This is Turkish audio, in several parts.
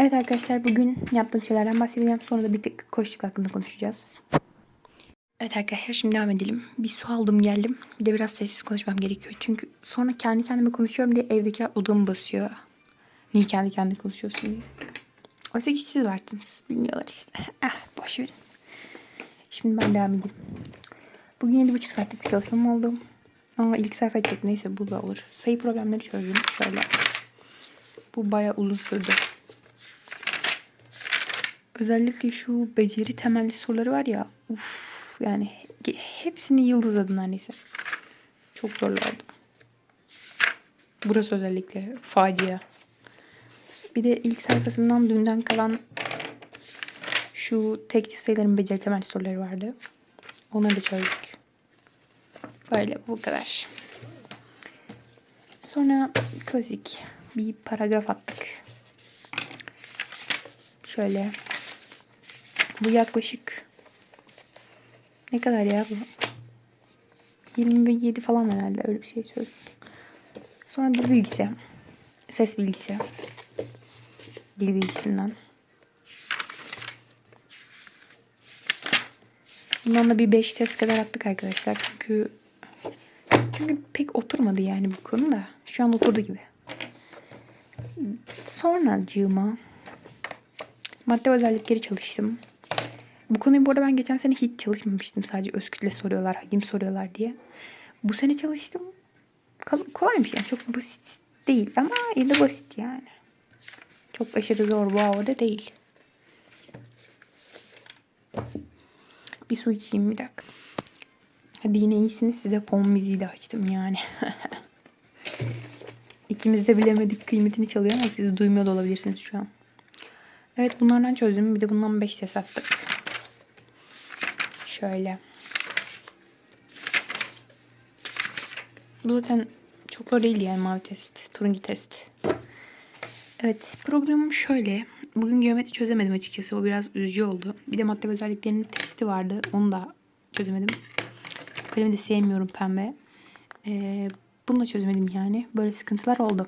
Evet arkadaşlar bugün yaptığım şeylerden bahsedeceğim. Sonra da bir tık koştuk hakkında konuşacağız. Evet arkadaşlar şimdi devam edelim. Bir su aldım geldim. Bir de biraz sessiz konuşmam gerekiyor. Çünkü sonra kendi kendime konuşuyorum diye evdekiler odamı basıyor. Niye kendi kendine konuşuyorsun diye. Oysa ki siz varsınız. Bilmiyorlar işte. Ah boş verin. Şimdi ben devam edeyim. Bugün 7,5 saatlik bir çalışmam oldu. Ama ilk sayfa edecek neyse bu da olur. Sayı problemleri çözdüm. Şöyle. Bu bayağı uzun sürdü. Özellikle şu beceri temelli soruları var ya. Uf, yani he- hepsini yıldızladım neredeyse. Çok zorlardı. Burası özellikle facia. Bir de ilk sayfasından dünden kalan şu tek sayıların beceri temelli soruları vardı. Onları da çözdük. Böyle bu kadar. Sonra klasik bir paragraf attık. Şöyle. Bu yaklaşık ne kadar ya bu? 27 falan herhalde öyle bir şey söz. Sonra dil bilgisi. Ses bilgisi. Dil bilgisinden. Bundan da bir 5 test kadar attık arkadaşlar. Çünkü çünkü pek oturmadı yani bu konu da. Şu an oturdu gibi. Sonracığıma madde özellikleri çalıştım. Bu konuyu bu arada ben geçen sene hiç çalışmamıştım. Sadece öz kütle soruyorlar, hacim soruyorlar diye. Bu sene çalıştım. Kolaymış yani. Çok basit değil ama yine basit yani. Çok aşırı zor wow da değil. Bir su içeyim bir dakika. Hadi yine iyisiniz. Size fon müziği de açtım yani. İkimiz de bilemedik kıymetini çalıyor ama siz duymuyor da olabilirsiniz şu an. Evet bunlardan çözdüm. Bir de bundan 5 ses attık. Şöyle. Bu zaten çok zor değil yani mavi test. Turuncu test. Evet programım şöyle. Bugün geometri çözemedim açıkçası. O biraz üzücü oldu. Bir de madde özelliklerinin testi vardı. Onu da çözemedim. Kalemi de sevmiyorum pembe. Ee, bunu da çözemedim yani. Böyle sıkıntılar oldu.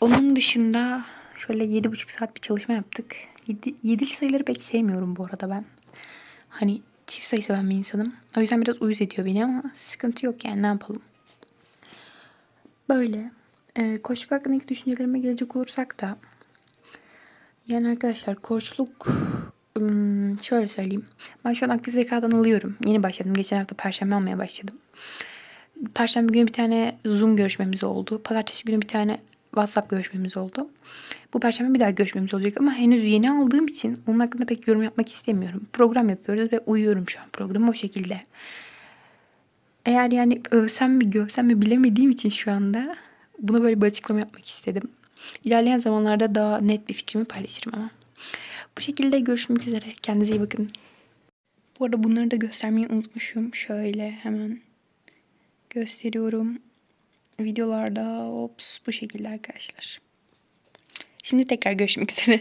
Onun dışında şöyle 7,5 saat bir çalışma yaptık. 7, yedili sayıları pek sevmiyorum bu arada ben. Hani çift sayı seven bir insanım. O yüzden biraz uyuz ediyor beni ama sıkıntı yok yani ne yapalım. Böyle. Ee, koçluk hakkındaki düşüncelerime gelecek olursak da yani arkadaşlar koçluk şöyle söyleyeyim. Ben şu an aktif zekadan alıyorum. Yeni başladım. Geçen hafta perşembe almaya başladım. Perşembe günü bir tane Zoom görüşmemiz oldu. Pazartesi günü bir tane WhatsApp görüşmemiz oldu. Bu perşembe bir daha görüşmemiz olacak ama henüz yeni aldığım için onun hakkında pek yorum yapmak istemiyorum. Program yapıyoruz ve uyuyorum şu an programı o şekilde. Eğer yani övsem mi görsem mi bilemediğim için şu anda buna böyle bir açıklama yapmak istedim. İlerleyen zamanlarda daha net bir fikrimi paylaşırım ama. Bu şekilde görüşmek üzere. Kendinize iyi bakın. Bu arada bunları da göstermeyi unutmuşum. Şöyle hemen gösteriyorum. Videolarda ops bu şekilde arkadaşlar. Şimdi tekrar görüşmek üzere.